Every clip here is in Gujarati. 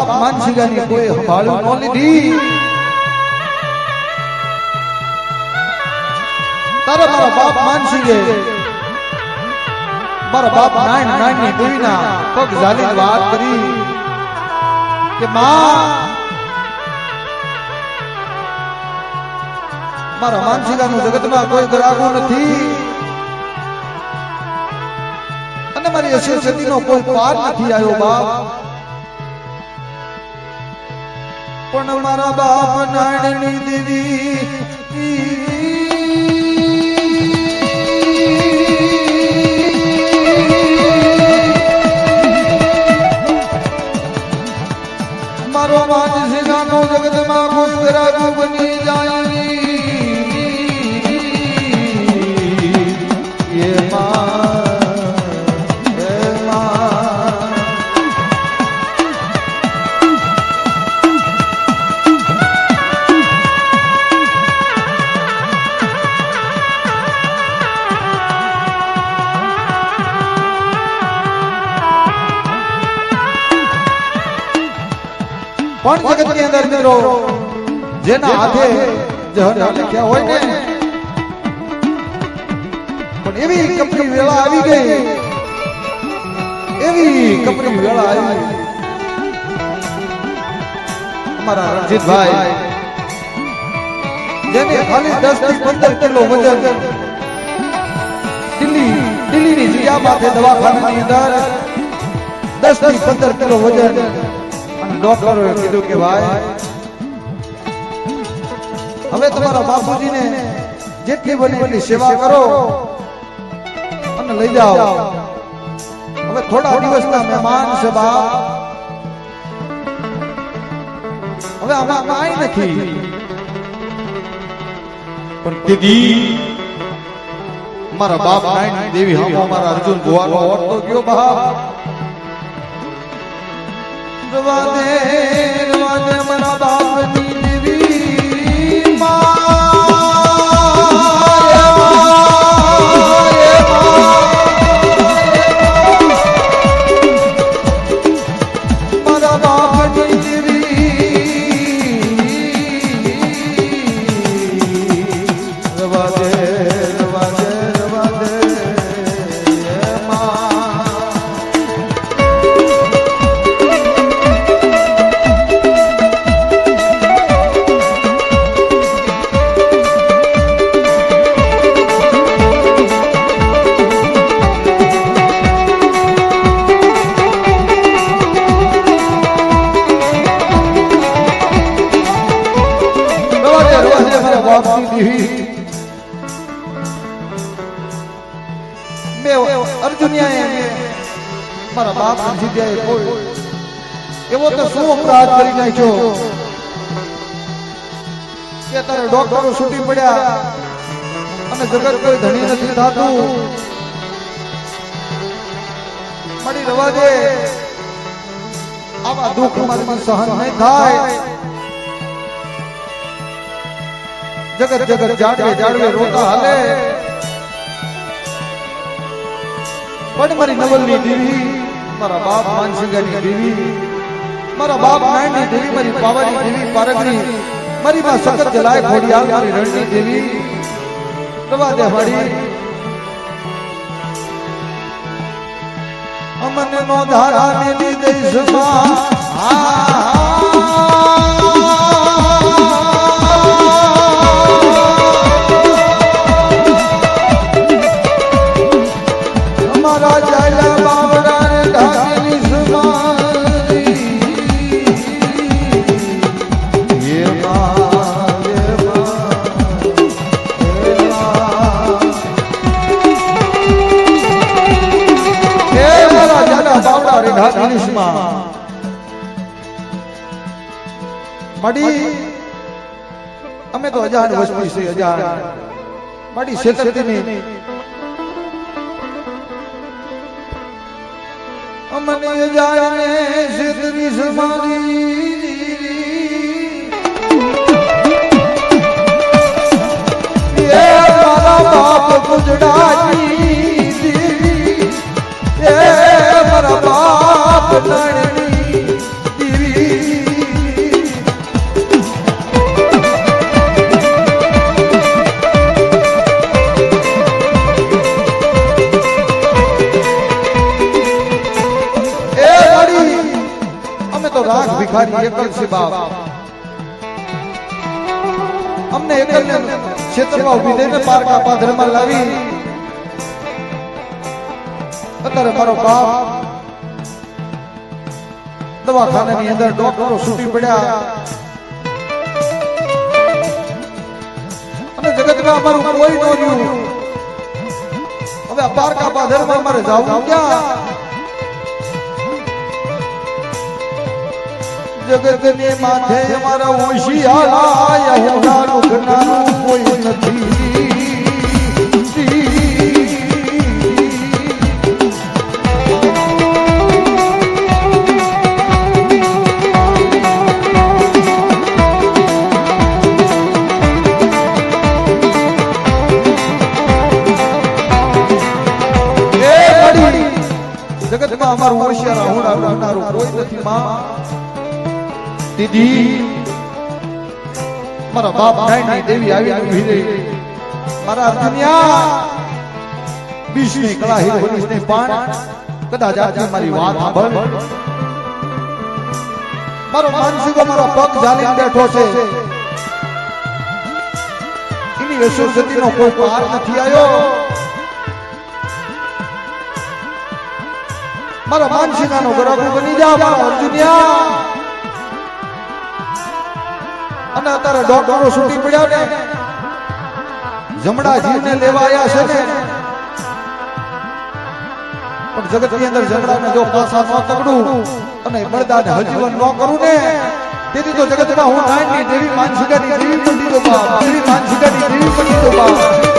બાપ માનસિંગાની કોઈ સંભાળ્યું ન લીધી. તારે મારા બાપ માનસિંગે. મારા બાપ નાન નાનની દેવીના પગ ઝાલી વાત કરી કે, માં, મારા માનસિંગાનું જગતમાં કોઈ ગ્રાહકો નથી. અને મારી અસર સદીનો કોઈ પાર નથી આવ્યો બાપ. પણ મારા બાપ નાણની દેવી. મારો માનસિંગાનો જગતમાં કોઈ બની જાય. મિત્રો જેના હાથે જહર લખ્યા હોય ને. પણ એવી કપરી વેળા આવી ગઈ. એવી કપરી વેળા આવી અમારા રણજીતભાઈ જેને ખાલી દસથી પંદર કિલો વજન. દિલ્હી દિલ્હીની જિયાબાદે દવાખાનાની અંદર દસથી પંદર કિલો વજન. અને ડોક્ટરોએ કીધું કે ભાઈ હવે તમારા બાપુજીને જેટલી બને એટલી સેવા કરો અને લઈ જાઓ હવે થોડા દિવસના મહેમાન છે બાપ હવે આમાં કાંઈ નથી પણ દીદી મારા બાપ નાઈ દેવી હામો મારા અર્જુન ભુવાનો ઓળતો ગયો બાપ રવા દે રવા દે મારા બાપની દેવી. કે છૂટી પડ્યા અને જગત કોઈ ધણી નથી થતું. મળી રવા દે આવા દુઃખ મારી સહન નહીં થાય. જગત જગત જાડવે જાડવે રોતા હાલે. પણ મારી નવલની દીવી મારા બાપ માનસિંગાની દીવી મારા બાપ નાયણની દેવી મારી પાવાની દેવી પારગની મારી માં સખત જલાય ખોડિયાલ મારી રણની દેવી રવા દે મારી અમને નો ધારા મેલી દઈશમાં માં માડી અમે તો અજાણ વસ્તી છે અજાણ. માડી શેતરતીની અમને અજાણે શેતરી સમારી એ મારા બાપ એ મારા બાપ નણની ભિખારી એકલ છે બાપ. અમને એકલ ને ક્ષેત્રમાં ઊભી થઈને પારકા પાથરમાં લાવી અત્યારે મારો બાપ દવાખાનાની અંદર ડોક્ટરો છૂટી પડ્યા. અને જગતમાં અમારું કોઈ ન હવે પારકા પાથરમાં અમારે જવું ક્યાં? જગતને માથે મારા હોશિયારા યહોના દુખનારું કોઈ નથી. દીદી. મારા બાપ નાયની દેવી આવી ઊભી રહી. મારા દુનિયા. બીસની કળા હી પોલીસની પાણ. કદાચ આજે મારી વાત સાંભળ. મારો માનસિકો મારો પગ ઝાલીને બેઠો છે. એની યશોસતીનો કોઈ પાર નથી આવ્યો. મારા માનસિકાનો ગરાબુ બની જા, મારા અર્જુનિયા. અને અત્યારે ડોક્ટરો છૂટી પડ્યા ને જમણા જીવને લેવા આવ્યા છે ને. પણ જગતની અંદર જમડાને જો પાસા ન તકડું અને બળદાને હજીવન ન કરું ને, તેથી તો જગતમાં હું નાયણની દેવી માનસિકાની દેવી પંડિતો બાપ, દેવી માનસિકાની દેવી પંડિતો બાપ.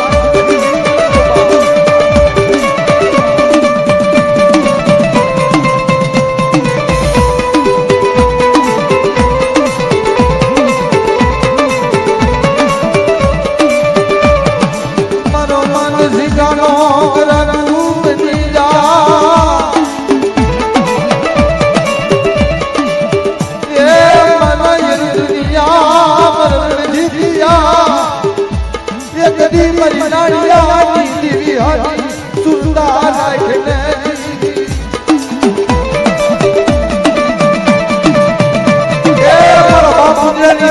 નાડિયા દીવી હાજી સુરતા રાખને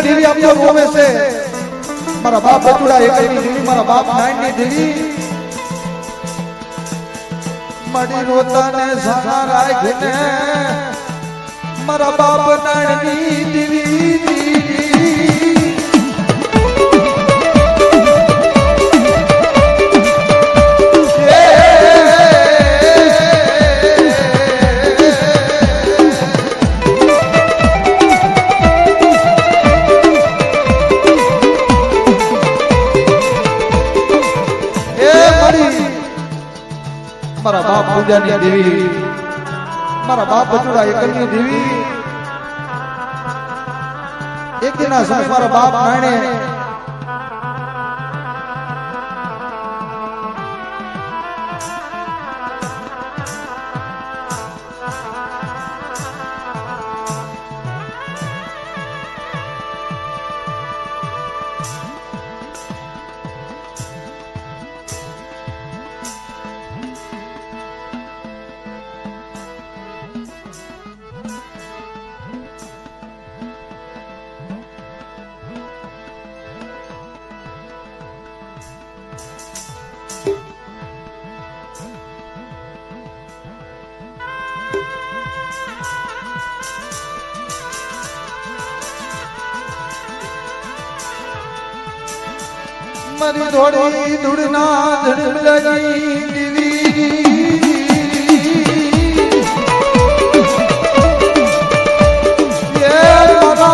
દેવી છે મારા બાપ બચુડા એકની મારા બાપ નાયણની દેવી મડી રોતાને સાના રાખને મારા બાપ નાયણની દેવી પૂજાની દેવી. મારા બાપ બચુડા એકલની દેવી. એક દિના સમય મારા બાપ નાણે મારી ધોળી ધૂળના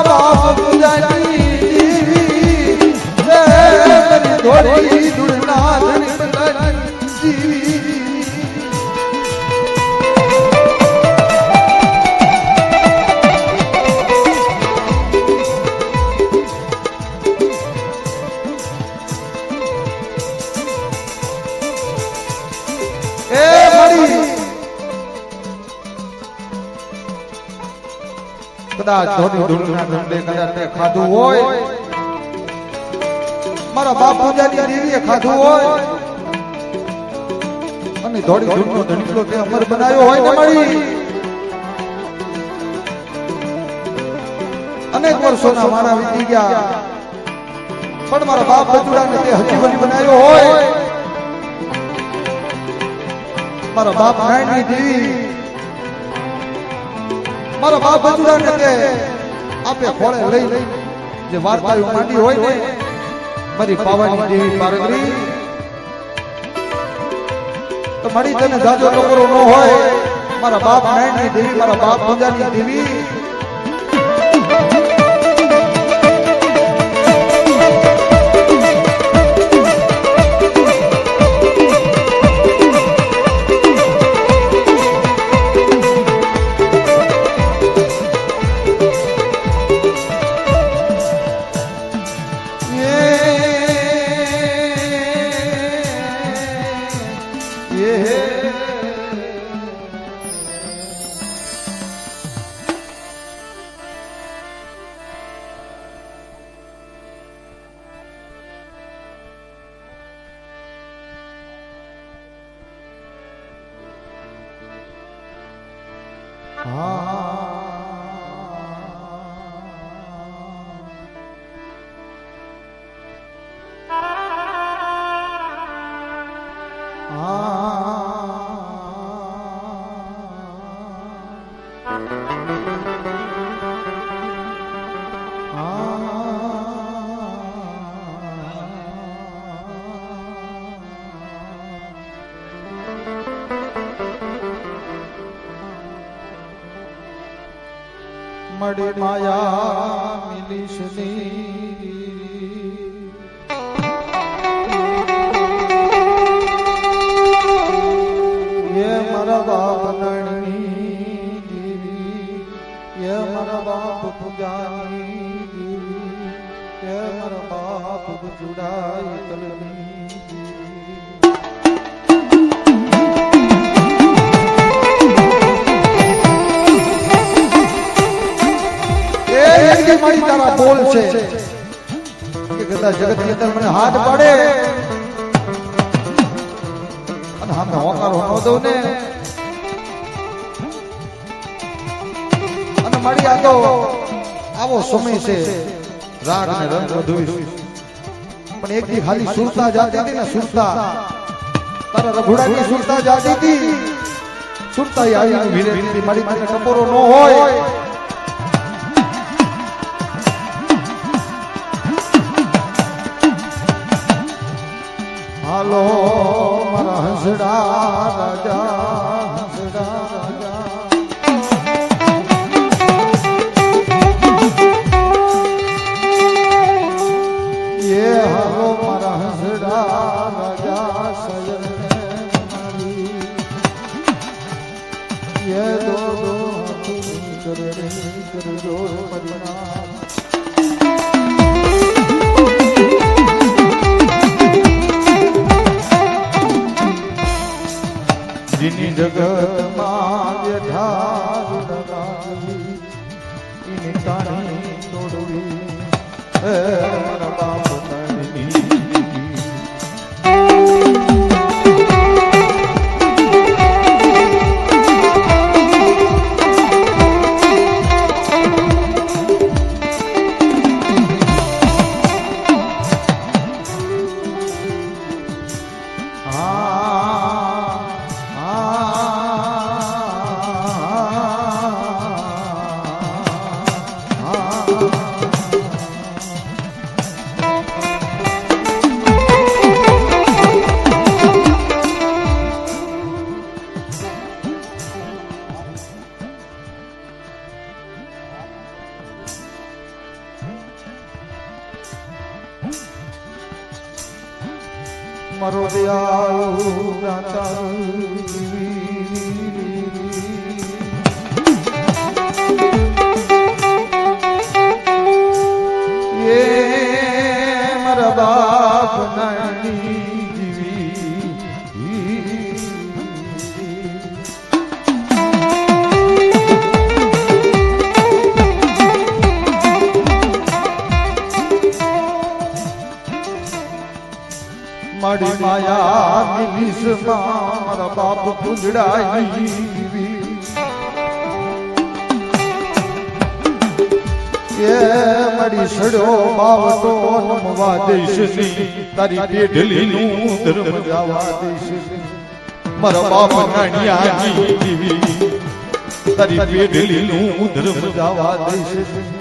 બાપ પૂજાની દીવી કદાચ ધોની ધૂળના ધંધે કદાચ તે ખાધું હોય. મારા બાપ પૂજાની દેવીએ ખાધું હોય. અને ધોળી ધૂળનો ધંધો તે અમર બનાવ્યો હોય ને મળી. અનેક વર્ષોના મારા વીતી ગયા. પણ મારા બાપ બચુડાને તે હજીવન બનાવ્યો હોય. મારા બાપ નાયણની દેવી મારા બાપ બચુડાને તે આપે ખોળે લઈ લઈ જે વાર્તાઓ માંડી હોય ને, મારી પાવાની દેવી પારગરી. તો મારી તને જાજો નોકરો ન હોય, મારા બાપ નાયણની દેવી, મારા બાપ પૂજાની દેવી. મળી માયા મિલીશ ये મારા બાપ મારી બોલ છે. જગતની મને હાથ પાડે. અને હામે હોકાર ન દઉં ને. અને મારી આ તો આવો સમય છે. રાગ ને રંગ વધુ પણ એક દી ખાલી સુરતા જાતી હતી ને સુરતા. તારા રઘુડાની સુરતા જાતી હતી સુરતા આવીને ધીરે હતી મારી પાસે ટપોરો ન હોય. એ મારી સડો બાવટો નમવા દઈશની તારી પેઢલીનું ધર્મ જાવા દઈશની મારા બાપ નાણિયા જીવી તારી પેઢલીનું ધર્મ જાવા દઈશ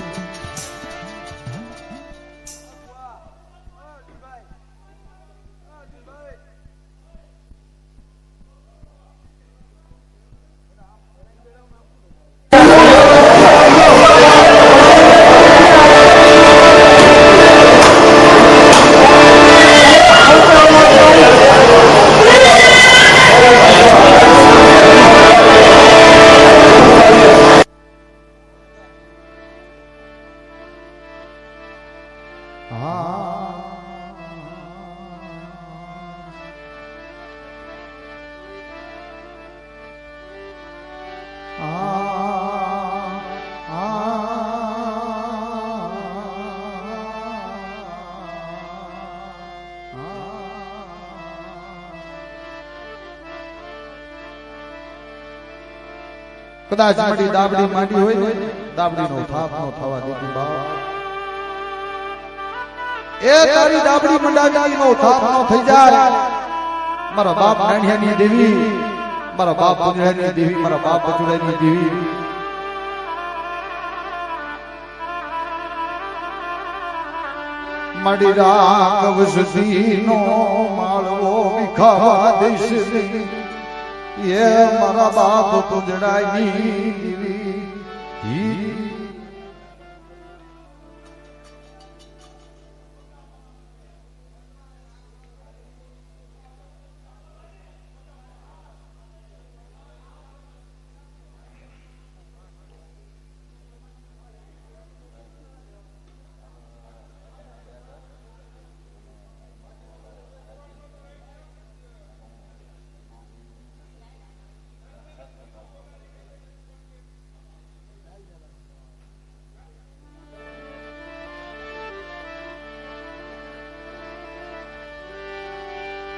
કદાચ મારી દાબડી માંડી હોય દાબડી નો થાપ નો થવા દેતી બાપ. એ તારી દાબડી મંડાવી નો થાપ નો થઈ જાય. મારા બાપ નાણિયાની દેવી, મારા બાપ પુંજરાની દેવી, મારા બાપ બચુડાની દેવી. મારી રાઘવ સુધીનો માળવો વિખાવા દેશ એ મારા બાપ પુંજરાની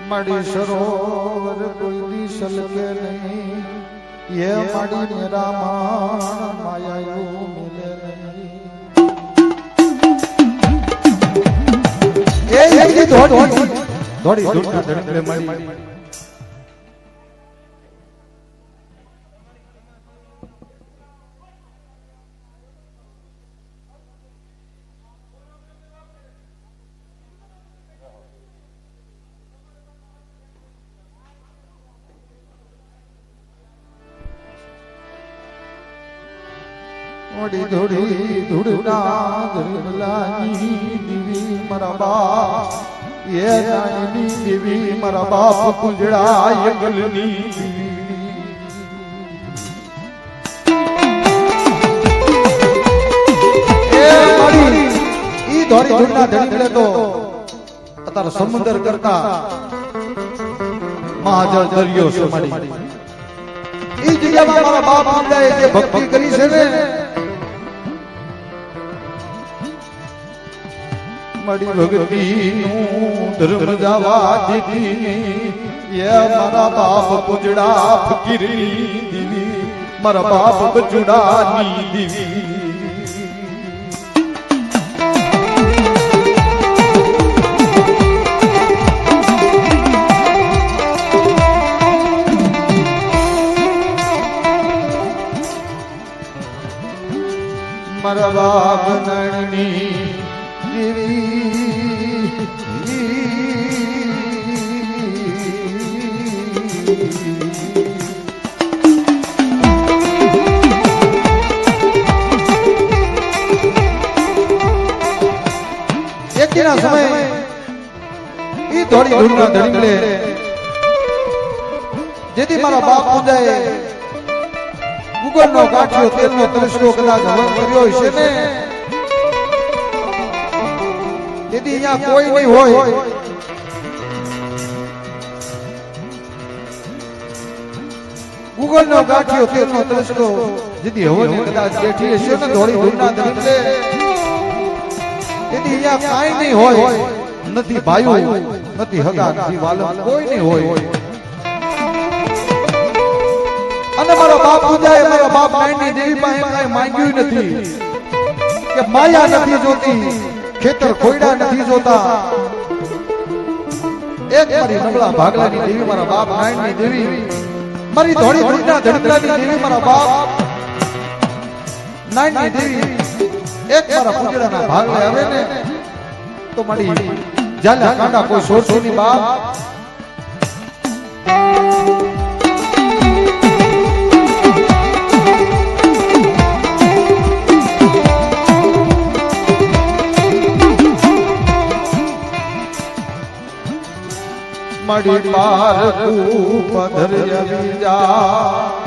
માડી સરોવર કોઈ દી સલકે નહીં. યે માડી નિરામણ માયાયું મિલે નહીં. એ ધોડી ધોડી ધોડી ધોડી ધડકડે દીવી એ નાની દેવી મારા બાપ કુંજડા યગલની એ ધોળી ધૂળના ધડકડે તો અત્યારે સમુદ્ર કરતા મહાજળ દરિયો છે મારી. ઈ જગ્યામાં મારા બાપ આંદાએ જે ભક્તિ કરી છે ને મળી ભક્તિનું ધર્મ જવા દીધી એ મારા બાપ પૂજડા ફકીરી દીવી, મારા બાપ બચુડાની દીવી. મારા બાપ નણની ધડીમલે જેથી મારા બાપ પૂજાએ ગુગલનો ગાંઠિયો તેલનો તરસકો કદાચ કર્યો હશે ને તેથી અહીંયા કોઈ નહીં હોય. ગુગલનો ગાંઠિયો તેનો તરસકો જેથી હવન કદાચ બેઠી હશે ને ધોળી ધૂળના ધડીમલે તેથી અહીંયા કાંઈ નહીં હોય. નથી ભાઈઓ નથી હગા, નથી વાલમ કોઈ નહીં હોય. અને મારા બાપ પૂજાએ મારા બાપ નાયણની દેવી પાસે કાંઈ માંગ્યું નથી. કે માયા નથી જોતી. ખેતર ખોયડા નથી જોતા. એક મારી નબળા ભાગલાની દેવી મારા બાપ, નાયણની દેવી. મારી ધોળી ધૂળના ધડકલાની દેવી મારા બાપ. નાયણની દેવી એક મારા પૂજડાના ભાગલે આવે ને, તો મારી જાલા કાંડા કોઈ સોરસોની બાપ? મડી પાર તું બીજા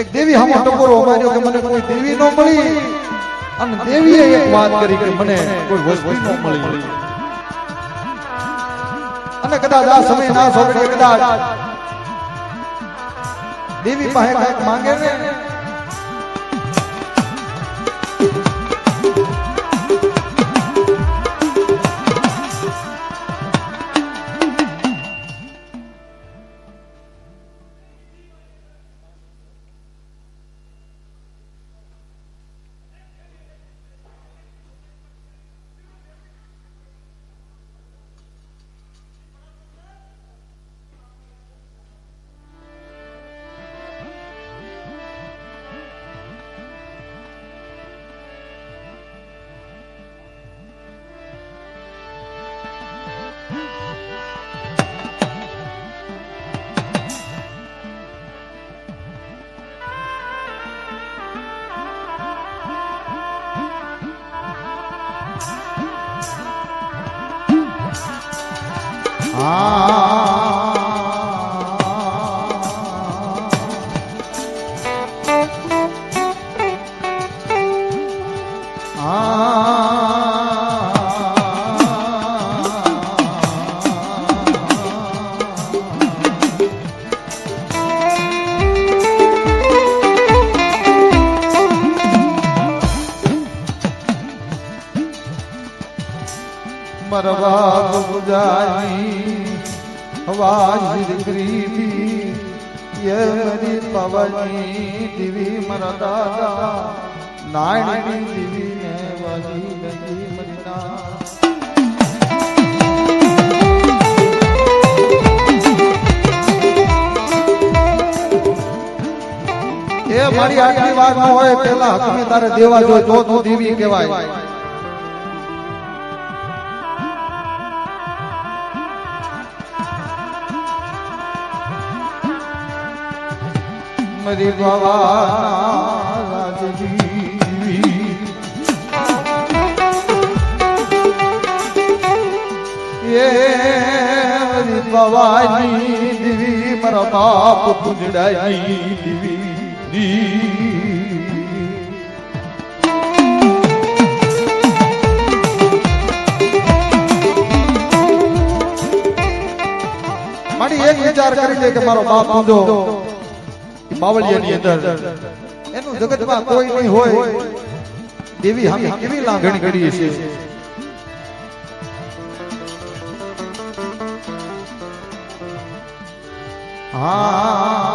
એક દેવી હામો ટકોરો માર્યો કે મને કોઈ દેવી ન મળી. અને દેવીએ એક વાત કરી કે મને કોઈ વસ્તુ ન મળી. અને કદાચ આ સમય ના સોંપે કદાચ દેવી પાસે માંગે ને મરવા બુજાની અવાજ ગ્રીબી યમરી પવની દીવી મરદાદા નાયણી દીવી ને વાજી નદી મરીના એ મારી આટલી વાત હોય, પેલા તમે તારે દેવા જોઈએ તો તું દેવી કહેવાય. મરી રાજજી એ મરી ભવાની દેવી મારા બાપ પૂજડાની દેવી દી. મારી એક વિચાર કરી લે કે મારો બાપ પૂજો બાવળિયાની અંદર. એનું જગતમાં કોઈ નહીં હોય દેવી હામે કેવી લાગણી કરીએ છે હા.